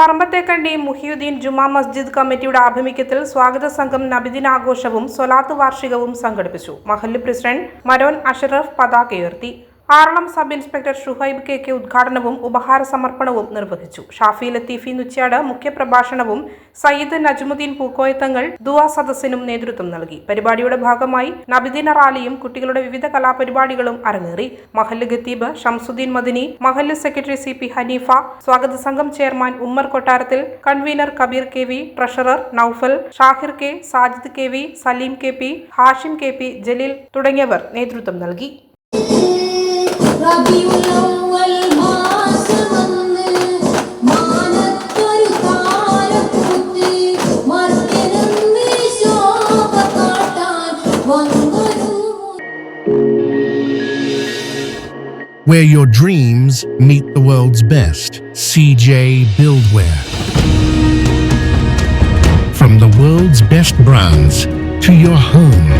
പറമ്പത്തേക്കണ്ടി മുഹിയുദ്ദീൻ ജുമാ മസ്ജിദ് കമ്മിറ്റിയുടെ ആഭിമുഖ്യത്തിൽ സ്വാഗത സംഘം നബിദിനാഘോഷവും സൊലാത്ത് വാർഷികവും സംഘടിപ്പിച്ചു. മഹല്ല് പ്രസിഡന്റ് മരോൻ അഷറഫ് പതാക ഉയർത്തി. Aralam sub inspector Shuhaib K K ഉദ്ഘാടനവും ഉപഹാര സമർപ്പണവും നിർവഹിച്ചു. ഷാഫി ലത്തീഫി നുച്ചാട് മുഖ്യപ്രഭാഷണവും സയ്യിദ് നജ്മുദ്ദീൻ പൂക്കോയത്തങ്ങൾ ദുവാ സദസ്സിനും നേതൃത്വം നൽകി. പരിപാടിയുടെ ഭാഗമായി നബിദിന റാലിയും കുട്ടികളുടെ വിവിധ കലാപരിപാടികളും അരങ്ങേറി. മഹല്ല് ഖത്തീബ് ഷംസുദ്ദീൻ മദിനി മഹല്ല് സെക്രട്ടറി സി പി ഹനീഫ സ്വാഗത സംഘം chairman Ummer Kottarathil convener Kabeer K V treasurer Noufal Shahir K Sajid K V Saleem K P Hashim K P Jaleel തുടങ്ങിയവർ നേതൃത്വം നൽകി. Where your dreams meet the world's best. CJ Buildware. From the world's best brands to your home.